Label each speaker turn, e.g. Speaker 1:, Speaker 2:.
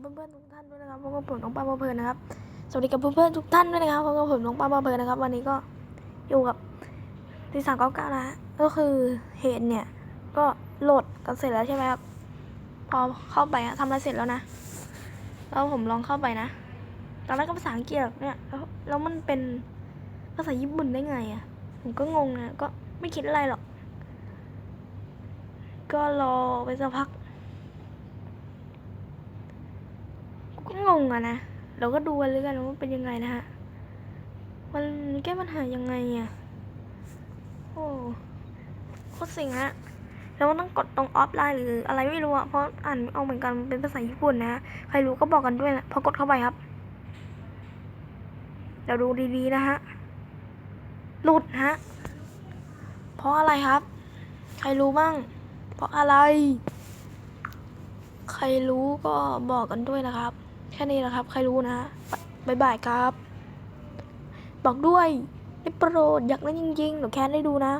Speaker 1: เพื่อนๆทุกท่านด้วยนะครับพบกับผมน้องปาปาเพลินนะครับ สวัสดีกับเพื่อนๆทุกท่านด้วยนะครับพบกับผมน้องปาปาเพลินนะครับ วันนี้ก็อยู่กับที่สามเก้าเก้านะฮะก็คือเหตุเนี่ย ก็โหลดกันเสร็จแล้วใช่ไหมครับ พอเข้าไปทำอะไรเสร็จแล้วนะ แล้วผมลองเข้าไปนะตอนแรกก็ภาษาอังกฤษเนี่ยแล้วแล้วมันเป็นภาษาญี่ปุ่นได้ไงอะ ผมก็งงนะ ก็ไม่คิดอะไรหรอก ก็รอไปสักพัก ก็ งอะนะ เราก็ดูกันเลยกันว่าเป็นยังไงนะฮะ มันแก้ปัญหายังไงอะโอ้โคตรสิงฮะแล้วมันต้องกดตรงออฟไลน์หรืออะไรไม่รู้อะเพราะอ่านไม่ออกเหมือนกันเป็นภาษาญี่ปุ่นนะฮะใครรู้ก็บอกกันด้วยนะพอกดเข้าไปครับ เดี๋ยวดูดีๆนะฮะ หลุดฮะ เพราะอะไรครับ ใครรู้บ้าง เพราะอะไร ใครรู้ก็บอกกันด้วยนะครับ แค่นี้นะครับ ใครรู้นะบายบายครับ บอกด้วยได้โปรดอยากเล่นจริงๆหนูแค่ได้ดูนะ